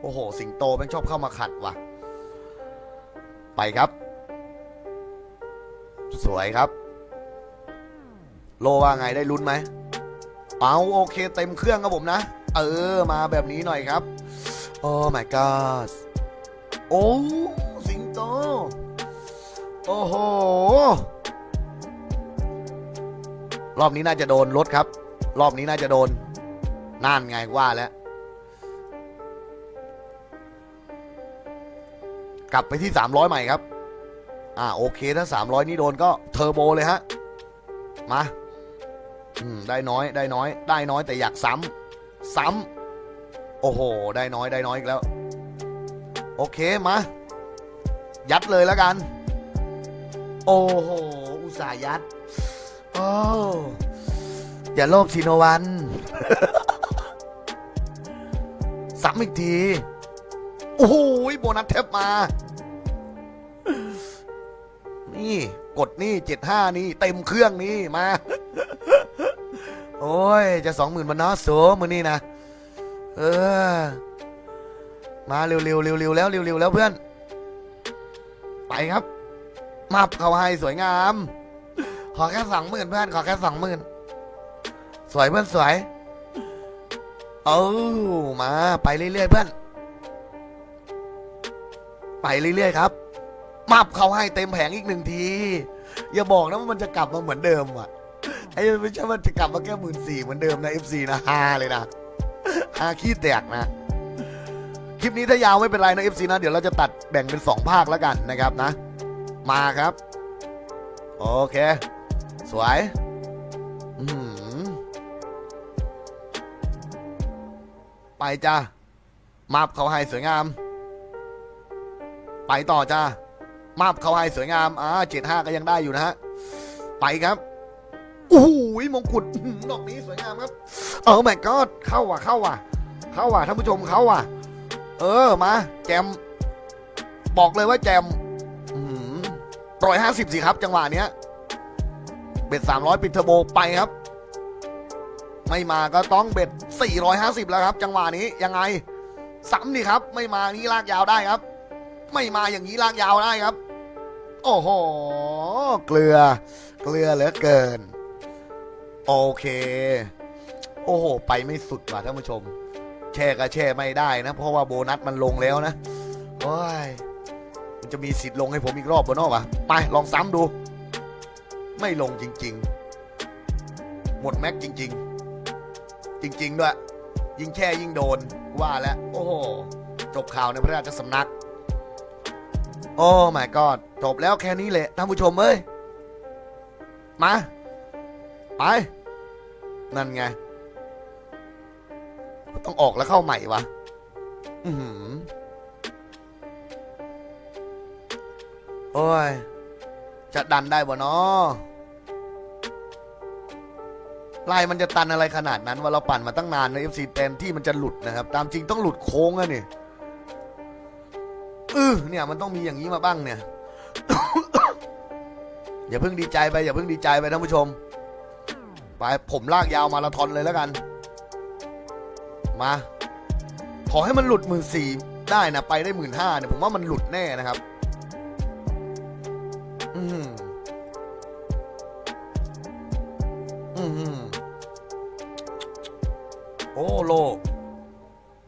โอ้โห สิงโตแม่งชอบเข้ามาขัดว่ะ ไปครับ สวยครับ โลว่าไงได้ลุ้นไหมเอาโอเคเต็มเครื่องครับผมนะ เออมาแบบนี้หน่อยครับ โอ้ my god โอ้สิงโต โอ้โห รอบนี้น่าจะโดนรถครับ รอบนี้น่าจะโดน น่านไงว่าแล้ว กลับไปที่ 300 ใหม่ครับ อ่าโอเคถ้า 300 นี่โดนก็เทอร์โบเลยฮะ มาอืมได้น้อยได้น้อย ได้น้อยแต่อยากซ้ำซ้ำโอ้โห ได้น้อยได้น้อยอีกแล้ว โอเคมา ยัดเลยแล้วกัน โอ้โห อุตส่าห์ยัด โอ้อย่าโลภชิโนวันซ้ำอีกที โอ้โหโบนัสเทปมา นี่ กดนี่เจ็ดห้านี่ เต็มเครื่องนี่มา โอ้ย จะสองหมื่นบนเนาะโสมือนี่นะ เออ มาเร็วๆเร็วๆแล้วเร็วๆแล้วเพื่อน ไปครับ มาเขาให้สวยงาม ขอแค่สองหมื่นเพื่อน ขอแค่สองหมื่นสวยเพื่อนสวย เอามา ไปเรื่อยๆเพื่อน ไปเรื่อยๆครับมับเขาให้เต็มแผงอีกหนึ่งที อย่าบอกนะว่ามันจะกลับมาเหมือนเดิมอะไอ้ไม่ใช่มันจะกลับมาแค่หมื่นสี่เหมือนเดิมนะ FC นะฮาเลยนะฮาขี้แตกนะคลิปนี้ถ้ายาวไม่เป็นไรนะ FC นะเดี๋ยวเราจะตัดแบ่งเป็น2ภาคแล้วกันนะครับนะ มาครับโอเค สวยอือหือไปจ้ามาบเขาให้สวยงาม ไปต่อจ้ามาบเขาให้สวยงามอ่าเจ็ดห้าก็ยังได้อยู่นะฮะ ไปครับโอ้โหมงกุฎดอกนี้สวยงามครับ เออแม่ก็เข้าว่ะเข้าว่ะ เข้าว่ะท่านผู้ชมเข้าว่ะ เออมา แจม บอกเลยว่าแจมร้อยห้าสิบสิครับ จังหวะเนี้ย เบ็ดสามร้อยปิดเทอร์โบไปครับ ไม่มาก็ต้องเบ็ดสี่ร้อยห้าสิบแล้วครับ จังหวะนี้ยังไงซ้ำนี่ครับ ไม่มานี่ลากยาวได้ครับ ไม่มาอย่างนี้ลากยาวได้ครับ โอ้โห เกลือ เกลือเหลือเกิน โอเค โอ้โห ไปไม่สุดว่ะท่านผู้ชม แช่ก็แช่ไม่ได้นะ เพราะว่าโบนัสมันลงแล้วนะ โอ้ย มันจะมีสิทธิ์ลงให้ผมอีกรอบบนนอกวะไปลองซ้ำดู ไม่ลงจริง ๆ หมดแม็กจริง ๆ จริง ๆ ด้วย ยิงแช่ยิ่งโดนว่าแล้ว โอ้โหจบข่าวในพระราชสำนัก อ้ my god จบแล้วแค่นี้แหละท่านผู้ชมเอ้ย มา ไป นั่นไง ต้องออกแล้วเข้าใหม่วะ อือหือโอ้ย จะดันได้บ่เนาะลายมันจะตันอะไรขนาดนั้นว่าเราปั่นมาตั้งนานใน FC แทนที่มันจะหลุดนะครับ ตามจริงต้องหลุดโค้งอะนี่ เออเนี่ยมันต้องมีอย่างนี้มาบ้างเนี่ย อย่าเพิ่งดีใจไป อย่าเพิ่งดีใจไปท่านผู้ชม ไปผมลากยาวมาราธอนเลยแล้วกัน มา ขอให้มันหลุดหมื่นสี่ได้นะไปได้หมื่นห้าเนี่ยผมว่ามันหลุดแน่นะครับ อืมอืมโอ้โล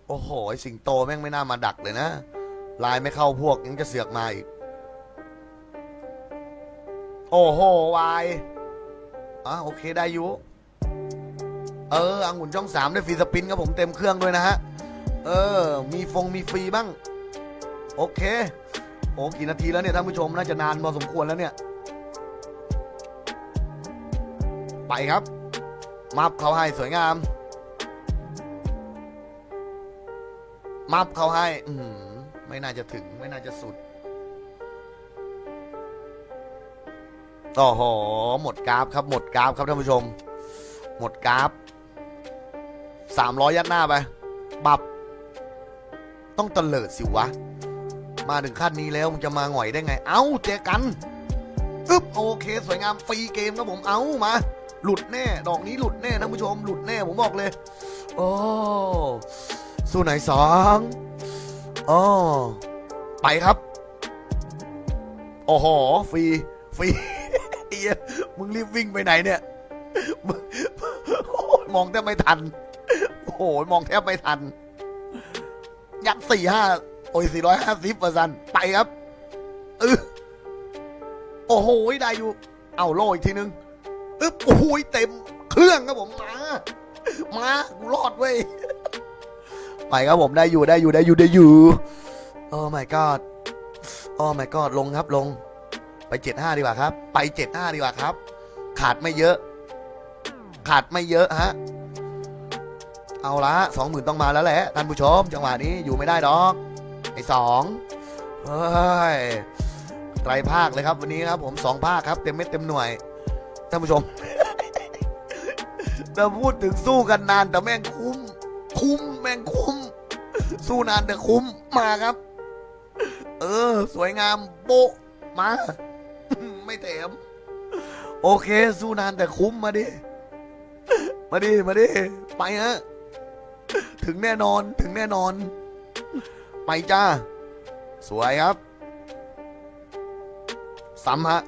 โอ้โหสิงโตแม่งไม่น่ามาดักเลยนะ ลายไม่เข้าพวกยังจะเสือกมาอีก โอ้โหวายอะโอเคได้ยู่เอออังหุ่นช่องสามได้ฟรีสปินครับผมเต็มเครื่องด้วยนะฮะ เออ มีฟงมีฟรีบ้าง โอเค โอ้กี่นาทีแล้วเนี่ยท่านผู้ชมน่าจะนานพอสมควรแล้วเนี่ย ไปครับ มับเขาให้สวยงาม มับเขาให้ อืม ไม่น่าจะถึงไม่น่าจะสุดโอ้โหหมดกราฟครับหมดกราฟครับท่านผู้ชม หมดกราฟสามร้อยยัดหน้าไปบับ ต้องเตลิดสิวะ มาถึงขั้นนี้แล้วมึงจะมาหงอยได้ไง เอ้าเจอกันอึ๊บโอเค สวยงามฟรีเกมครับผม เอามา หลุดแน่ ดอกนี้หลุดแน่ท่านผู้ชม หลุดแน่ผมบอกเลย โอ้ สู้ไหนสอง อ๋อไปครับ โอ้โห ฟรี ฟรีเอียมึงรีบวิ่งไปไหนเนี่ยมึงโอ้ยมองแทบไม่ทัน โอ้โห มองแทบไม่ทัน ยัดสี่ห้าโอ้ยสี่ร้อยห้าสิบเปอร์เซ็นต์ไปครับเออโอ้โห ได้อยู่ เอาโล่อีกทีนึงอึ๊บโอ้โหเต็ม เครื่องครับผม มา มากูรอดเว้ย ไปครับผมได้อยู่ได้อยู่ได้อยู่ได้อยู่โอ้ my god โอ้ my god ลงครับลง ไปเจ็ดห้าดีกว่าครับ ไปเจ็ดห้าดีกว่าครับ ขาดไม่เยอะ ขาดไม่เยอะฮะเอาละสองหมื่นต้องมาแล้วแหละท่านผู้ชม จังหวะนี้อยู่ไม่ได้ดอกไอ้สองเฮ้ยไตรภาคเลยครับวันนี้ครับผมสองภาคครับ เต็มเม็ดเต็มหน่วยท่านผู้ชมเราพูดถึงสู้กันนานแต่แม่งคุ้ม คุ้มแม่งคุ้ม สู้นานแต่คุ้มมาครับ เออ สวยงามโบะมา ไม่เถมโอเค สู้นานแต่คุ้มมาดิ มาดิ มาดิ ไปฮะ ถึงแน่นอน ถึงแน่นอน ไปจ้า สวยครับ ซ้ำฮะ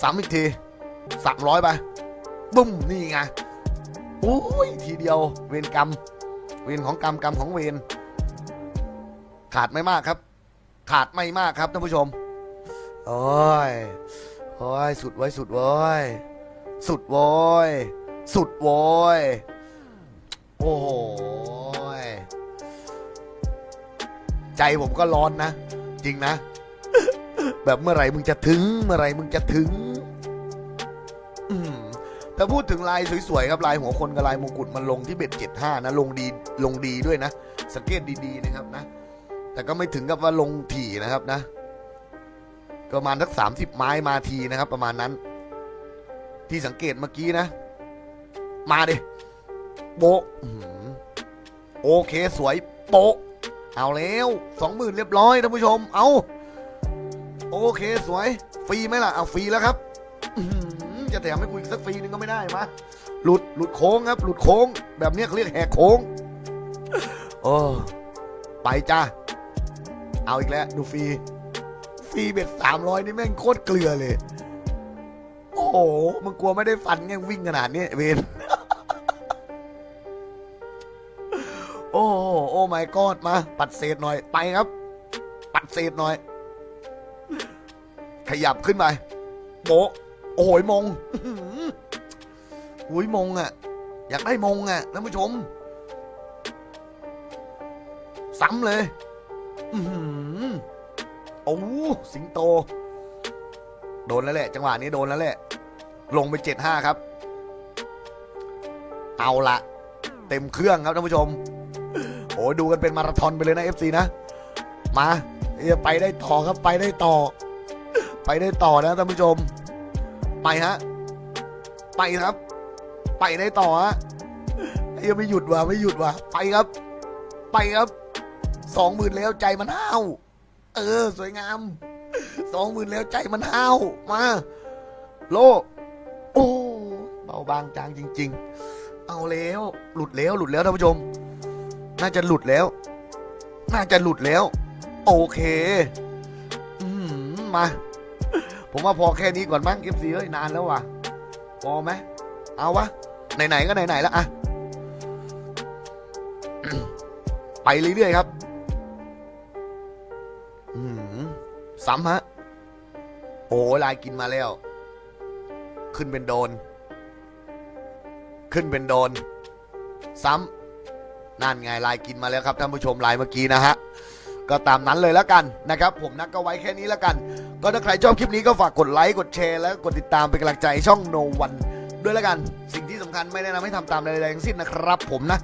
ซ้ำอีกทีสามร้อยไปบุ้ม นี่ไง โอ้ย ทีเดียว เวรกรรม เวรของกรรม กรรมของเวร ขาดไม่มากครับ ขาดไม่มากครับท่านผู้ชม โอ้ย โอ้ย สุดไว้ยสุดไว้ยสุดโว้ยสุดโว้ยโอ้โหยใจผมก็ร้อนนะ จริงนะ แบบเมื่อไหร่มึงจะถึง เมื่อไหร่มึงจะถึงอืมแต่พูดถึงลายสวยๆครับลายหัวคนกับลายมงกุฎมันลงที่เบ็ดเจ็ดห้านะ ลงดีลงดีด้วยนะ สังเกตดีๆนะครับนะ แต่ก็ไม่ถึงกับว่าลงถี่นะครับนะประมาณสักสามสิบไม้มาทีนะครับ ประมาณนั้น ที่สังเกตเมื่อกี้นะ มาดิโบะโอเคสวยโปะเอาแล้วสองหมื่นเรียบร้อยท่านผู้ชม เอาโอเคสวย ฟรีไหมล่ะ เอาฟรีแล้วครับจะแถมให้กูอีกสักฟรีนึงก็ไม่ได้มาหลุดหลุดโค้งครับ หลุดโค้ง แบบนี้เขาเรียกแหกโค้งโอ้ไปจ้า เอาอีกแล้ว ดูฟรี ฟรีเบ็ดสามร้อยนี่แม่งโคตรเกลือเลย โอ้โหมึงกลัวไม่ได้ฟันไงวิ่งขนาดนี้เวนโอ้โหโอ้ my god มา ปัดเศษหน่อยไปครับ ปัดเศษหน่อย ขยับขึ้นไปโบโอ้โหยมงอื้อหือหุยมงอะ อยากได้มงอะท่านผู้ชม ซ้ำเลย อือหือโอ้สิงโต โดนแล้วแหละ จังหวะนี้โดนแล้วแหละ ลงไปเจ็ดห้าครับ เอาละเต็มเครื่องครับท่านผู้ชมโอ้ดูกันเป็นมาราธอนไปเลยนะ FC นะ มาเอ้ยไปได้ต่อครับไปได้ต่อ ไปได้ต่อนะท่านผู้ชม ไปฮะ ไปครับ ไปได้ต่อฮะเอ้ยไม่หยุดว่ะไม่หยุดว่ะไปครับ ไปครับ สองหมื่นแล้วใจมันห้าวเออ สวยงามสองหมื่นแล้วใจมันห้าวมา โล โอ้เบาบางจางจริง ๆ เอาแล้ว หลุดแล้วหลุดแล้วท่านผู้ชม น่าจะหลุดแล้ว น่าจะหลุดแล้ว โอเคอืมมา ผมว่าพอแค่นี้ก่อนมั้งเอฟซีเอ้ยนานแล้วว่ะพอไหมเอาวะไหนๆก็ไหนๆแล้วอะไปเรื่อยๆครับ ซ้ำฮะ โอ้ลายกินมาแล้ว ขึ้นเป็นโดน ขึ้นเป็นโดน ซ้ำนั่นไงลายกินมาแล้วครับท่านผู้ชมลายเมื่อกี้นะฮะก็ตามนั้นเลยแล้วกันนะครับ ผมนักก็ไว้แค่นี้แล้วกัน ก็ถ้าใครชอบคลิปนี้ก็ฝากกดไลค์กดแชร์และกดติดตามเป็นกำลังใจช่อง No One ด้วยแล้วกัน สิ่งที่สำคัญไม่แนะนำให้ทำตามใดๆทั้งสิ้นนะครับ ผมนะ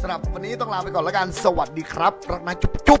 สำหรับวันนี้ต้องลาไปก่อนแล้วกัน สวัสดีครับ รักนะจุ๊บ